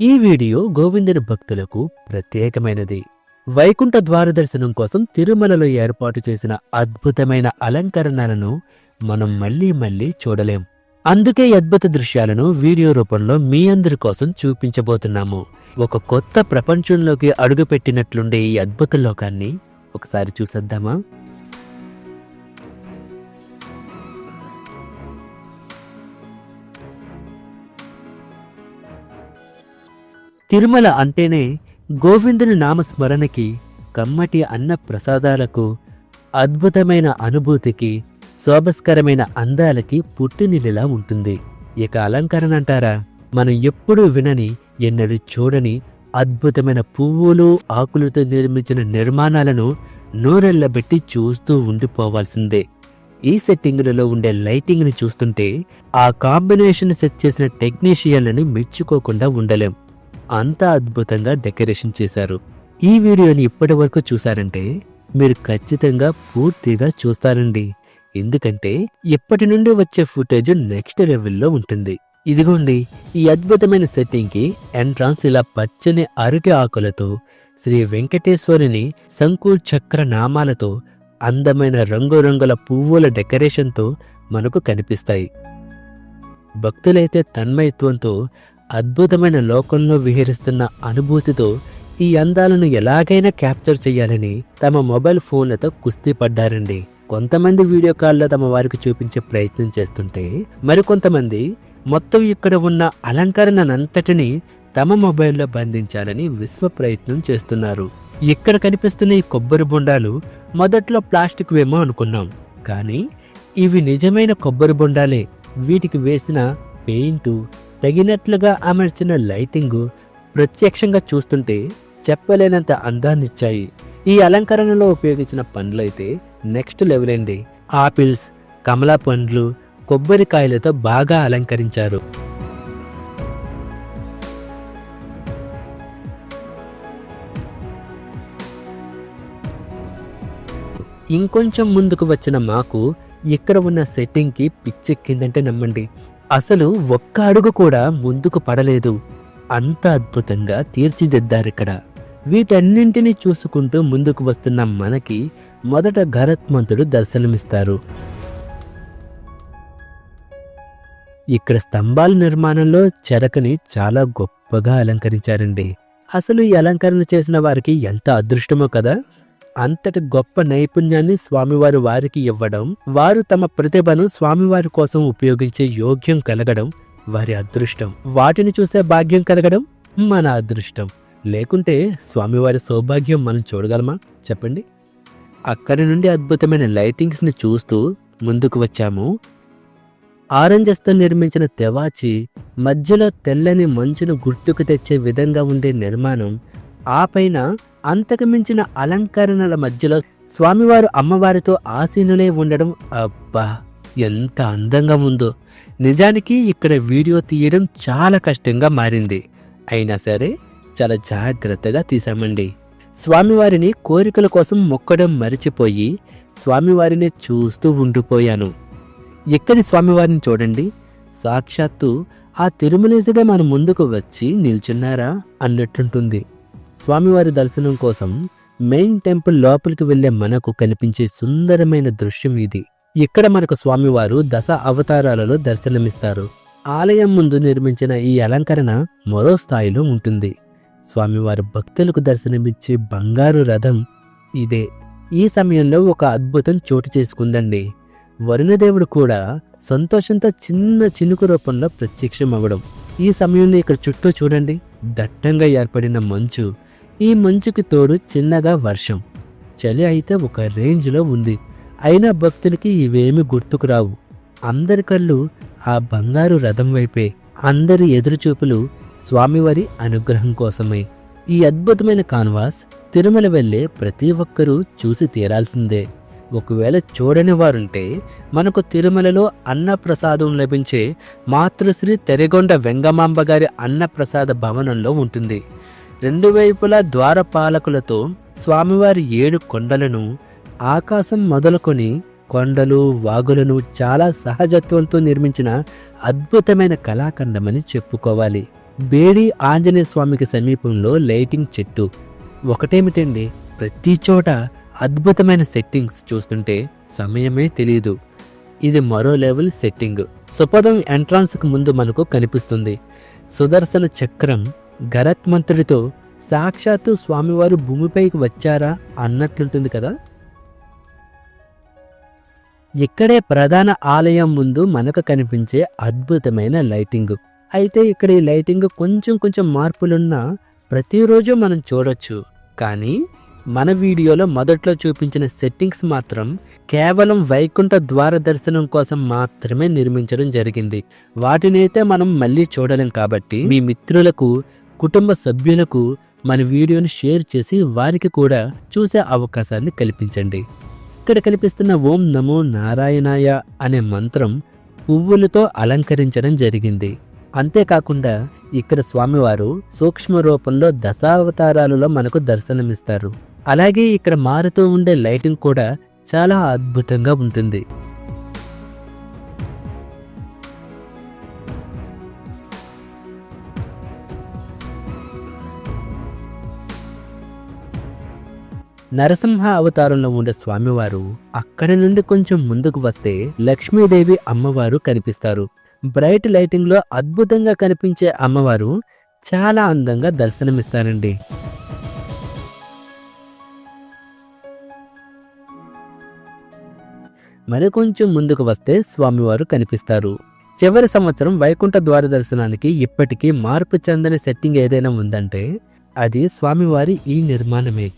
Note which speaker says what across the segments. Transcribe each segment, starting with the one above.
Speaker 1: ఈ వీడియో గోవిందుని భక్తులకు ప్రత్యేకమైనది. వైకుంఠ ద్వార దర్శనం కోసం తిరుమలలో ఏర్పాటు చేసిన అద్భుతమైన అలంకరణలను మనం మళ్ళీ మళ్ళీ చూడలేం. అందుకే అద్భుత దృశ్యాలను వీడియో రూపంలో మీ అందరి కోసం చూపించబోతున్నాము. ఒక కొత్త ప్రపంచంలోకి అడుగుపెట్టినట్లుండే ఈ అద్భుత లోకాన్ని ఒకసారి చూసేద్దామా? తిరుమల అంటేనే గోవిందుని నామస్మరణకి కమ్మటి అన్న ప్రసాదాలకు అద్భుతమైన అనుభూతికి శోభస్కరమైన అందాలకి పుట్టినిల్లులా ఉంటుంది. ఇక అలంకరణ అంటారా మనం ఎప్పుడూ వినని ఎన్నడూ చూడని అద్భుతమైన పువ్వులు ఆకులతో నిర్మించిన నిర్మాణాలను నోరెళ్ళబెట్టి చూస్తూ ఉండిపోవాల్సిందే. ఈ సెట్టింగులలో ఉండే లైటింగ్ని చూస్తుంటే ఆ కాంబినేషన్ సెట్ చేసిన టెక్నీషియన్లను మెచ్చుకోకుండా ఉండలేం. అంత అద్భుతంగా డెకరేషన్ చేశారు. ఈ వీడియోని ఇప్పటి వరకు చూసారంటే మీరు ఖచ్చితంగా పూర్తిగా చూస్తారండి. ఎందుకంటే ఇప్పటి నుండి వచ్చే ఫుటేజ్ నెక్స్ట్ లెవెల్లో ఉంటుంది. ఇదిగోండి ఈ అద్భుతమైన సెట్టింగ్కి ఎంట్రాన్స్ ఇలా పచ్చని అరటి ఆకులతో శ్రీ వెంకటేశ్వరుని శంకు చక్ర నామాలతో అందమైన రంగురంగుల పువ్వుల డెకరేషన్తో మనకు కనిపిస్తాయి. భక్తులైతే తన్మయత్వంతో అద్భుతమైన లోకంలో విహరిస్తున్న అనుభూతితో ఈ అందాలను ఎలాగైనా క్యాప్చర్ చేయాలని తమ మొబైల్ ఫోన్లతో కుస్తీ పడ్డారండి. కొంతమంది వీడియో కాల్లో తమ వారికి చూపించే ప్రయత్నం చేస్తుంటే మరికొంతమంది మొత్తం ఇక్కడ ఉన్న అలంకరణనంతటిని తమ మొబైల్లో బంధించాలని విశ్వ ప్రయత్నం చేస్తున్నారు. ఇక్కడ కనిపిస్తున్న ఈ కొబ్బరి బొండాలు మొదట్లో ప్లాస్టిక్ వేమో అనుకున్నాం. కానీ ఇవి నిజమైన కొబ్బరి బొండాలే. వీటికి వేసిన పెయింటు తగినట్లుగా అమర్చిన లైటింగు ప్రత్యక్షంగా చూస్తుంటే చెప్పలేనంత అందాన్నిచ్చాయి. ఈ అలంకరణలో ఉపయోగించిన పండ్లైతే నెక్స్ట్ లెవెల్ అండి ఆపిల్స్ కమలా పండ్లు కొబ్బరికాయలతో బాగా అలంకరించారు. ఇంకొంచెం ముందుకు వచ్చిన మాకు ఇక్కడ ఉన్న సెట్టింగ్కి పిచ్చెక్కిందంటే నమ్మండి. అసలు ఒక్క అడుగు కూడా ముందుకు పడలేదు. అంత అద్భుతంగా తీర్చిదిద్దారిక్కడ. వీటన్నింటినీ చూసుకుంటూ ముందుకు వస్తున్న మనకి మొదట గరత్మంతుడు దర్శనమిస్తారు. ఇక్కడ స్తంభాల నిర్మాణంలో చెరకని చాలా గొప్పగా అలంకరించారండి. అసలు ఈ అలంకరణ చేసిన వారికి ఎంత అదృష్టమో కదా! అంతటి గొప్ప నైపుణ్యాన్ని స్వామివారు వారికి ఇవ్వడం వారు తమ ప్రతిభను స్వామివారి కోసం ఉపయోగించే యోగ్యం కలగడం వారి అదృష్టం. వాటిని చూసే భాగ్యం కలగడం మన అదృష్టం. లేకుంటే స్వామివారి సౌభాగ్యం మనం చూడగలమా? చెప్పండి. అక్కడి నుండి అద్భుతమైన లైటింగ్స్ని చూస్తూ ముందుకు వచ్చాము. ఆరెంజస్తో నిర్మించిన తెవాచి మధ్యలో తెల్లని మంచును గుర్తుకు తెచ్చే విధంగా ఉండే నిర్మాణం ఆ పైన అంతకుమించిన అలంకరణల మధ్యలో స్వామివారు అమ్మవారితో ఆసీనులే ఉండడం అబ్బా ఎంత అందంగా ఉందో. నిజానికి ఇక్కడ వీడియో తీయడం చాలా కష్టంగా మారింది. అయినా సరే చాలా జాగ్రత్తగా తీసామండి స్వామివారిని కోరికల కోసం మొక్కడం మరిచిపోయి స్వామివారిని చూస్తూ ఉండిపోయాను. ఎక్కడి స్వామివారిని చూడండి? సాక్షాత్తు ఆ తిరుమలేశుడే మన ముందుకు వచ్చి నిల్చున్నారా? అన్నట్టుంటుంది. స్వామివారి దర్శనం కోసం మెయిన్ టెంపుల్ లోపలికి వెళ్ళే మనకు కనిపించే సుందరమైన దృశ్యం ఇది. ఇక్కడ మనకు స్వామివారు దశ అవతారాలలో దర్శనమిస్తారు. ఆలయం ముందు నిర్మించిన ఈ అలంకరణ మరో స్థాయిలో ఉంటుంది. స్వామివారి భక్తులకు దర్శనమిచ్చే బంగారు రథం ఇదే. ఈ సమయంలో ఒక అద్భుతం చోటు చేసుకుందండి. వరుణదేవుడు కూడా సంతోషంతో చిన్న చినుకు రూపంలో ప్రత్యక్షం అవ్వడం ఈ సమయంలో ఇక్కడ చుట్టూ చూడండి. దట్టంగా ఏర్పడిన మంచు. ఈ మంచుకి తోడు చిన్నగా వర్షం. చలి అయితే ఒక రేంజ్లో ఉంది. అయినా భక్తులకి ఇవేమి గుర్తుకు రావు. అందరి కళ్ళు ఆ బంగారు రథం వైపే. అందరి ఎదురుచూపులు స్వామివారి అనుగ్రహం కోసమే. ఈ అద్భుతమైన కాన్వాస్ తిరుమల వెళ్ళే ప్రతి ఒక్కరూ చూసి తీరాల్సిందే. ఒకవేళ చూడని వారుంటే మనకు తిరుమలలో అన్నప్రసాదం లభించే మాతృశ్రీ తెరగొండ వెంగమాంబ గారి అన్నప్రసాద భవనంలో ఉంటుంది. రెండు వైపులా ద్వారపాలకులతో స్వామివారి ఏడు కొండలను ఆకాశం మొదలుకొని కొండలు వాగులను చాలా సహజత్వంతో నిర్మించిన అద్భుతమైన కళాఖండమని చెప్పుకోవాలి. బేడి ఆంజనేయ స్వామికి సమీపంలో లైటింగ్ చెట్టు. ఒకటేమిటండి? ప్రతి చోట అద్భుతమైన సెట్టింగ్స్ చూస్తుంటే సమయమే తెలియదు ఇది మరో లెవెల్ సెట్టింగ్. సుపదం ఎంట్రాన్స్కు ముందు మనకు కనిపిస్తుంది. సుదర్శన చక్రం గరత్మంతుడితో సాక్షాత్తు స్వామివారు భూమిపైకి వచ్చారా అన్నట్లుంటుంది కదా. ఇక్కడే ప్రధాన ఆలయం ముందు మనకు కనిపించే అద్భుతమైన లైటింగ్. అయితే ఇక్కడ ఈ లైటింగ్ కొంచెం కొంచెం మార్పులున్నా ప్రతిరోజు మనం చూడొచ్చు. కానీ మన వీడియోలో మొదట్లో చూపించిన సెట్టింగ్స్ మాత్రం కేవలం వైకుంఠ ద్వార దర్శనం కోసం మాత్రమే నిర్మించడం జరిగింది. వాటినైతే మనం మళ్ళీ చూడలేం కాబట్టి మీ మిత్రులకు కుటుంబ సభ్యులకు మన వీడియోని షేర్ చేసి వారికి కూడా చూసే అవకాశాన్ని కల్పించండి. ఇక్కడ కనిపిస్తున్న ఓం నమో నారాయణాయ అనే మంత్రం పువ్వులతో అలంకరించడం జరిగింది. అంతేకాకుండా ఇక్కడ స్వామివారు సూక్ష్మ రూపంలో దశావతారాలలో మనకు దర్శనమిస్తారు. అలాగే ఇక్కడ మారుతూ ఉండే లైటింగ్ కూడా చాలా అద్భుతంగా ఉంటుంది. నరసింహ అవతారంలో ఉండే స్వామివారు అక్కడి నుండి కొంచెం ముందుకు వస్తే లక్ష్మీదేవి అమ్మవారు కనిపిస్తారు. బ్రైట్ లైటింగ్లో అద్భుతంగా కనిపించే అమ్మవారు చాలా అందంగా దర్శనమిస్తారండి. మరి కొంచెం ముందుకు వస్తే స్వామివారు కనిపిస్తారు. చివరి సంవత్సరం వైకుంఠ ద్వార దర్శనానికి ఇప్పటికీ మార్పు చెందని సెట్టింగ్ ఏదైనా ఉందంటే అది స్వామివారి ఈ నిర్మాణమే.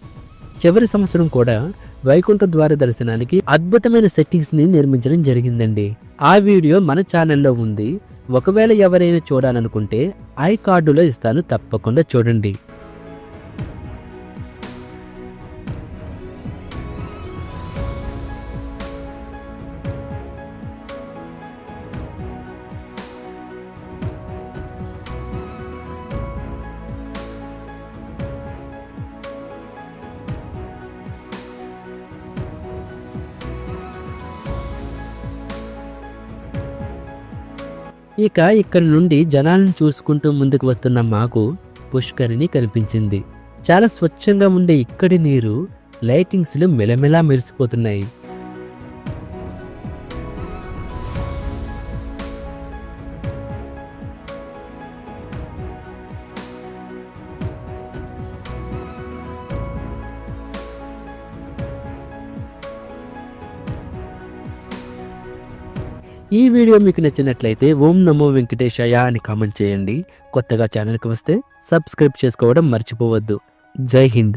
Speaker 1: చివరి సంవత్సరం కూడా వైకుంఠ ద్వార దర్శనానికి అద్భుతమైన సెట్టింగ్స్ని నిర్మించడం జరిగిందండి. ఆ వీడియో మన ఛానల్లో ఉంది. ఒకవేళ ఎవరైనా చూడాలనుకుంటే ఐ కార్డులో ఇస్తాను తప్పకుండా చూడండి. ఇక ఇక్కడి నుండి జనాలను చూసుకుంటూ ముందుకు వస్తున్న మాకు పుష్కరిణి కనిపించింది. చాలా స్వచ్ఛంగా ఉండే ఇక్కడి నీరు లైటింగ్స్లు మెలమెలా మెరిసిపోతున్నాయి. ఈ వీడియో మీకు నచ్చినట్లయితే ఓం నమో వెంకటేశాయ అని కామెంట్ చేయండి. కొత్తగా ఛానల్కి వస్తే సబ్స్క్రైబ్ చేసుకోవడం మర్చిపోవద్దు. జై హింద్.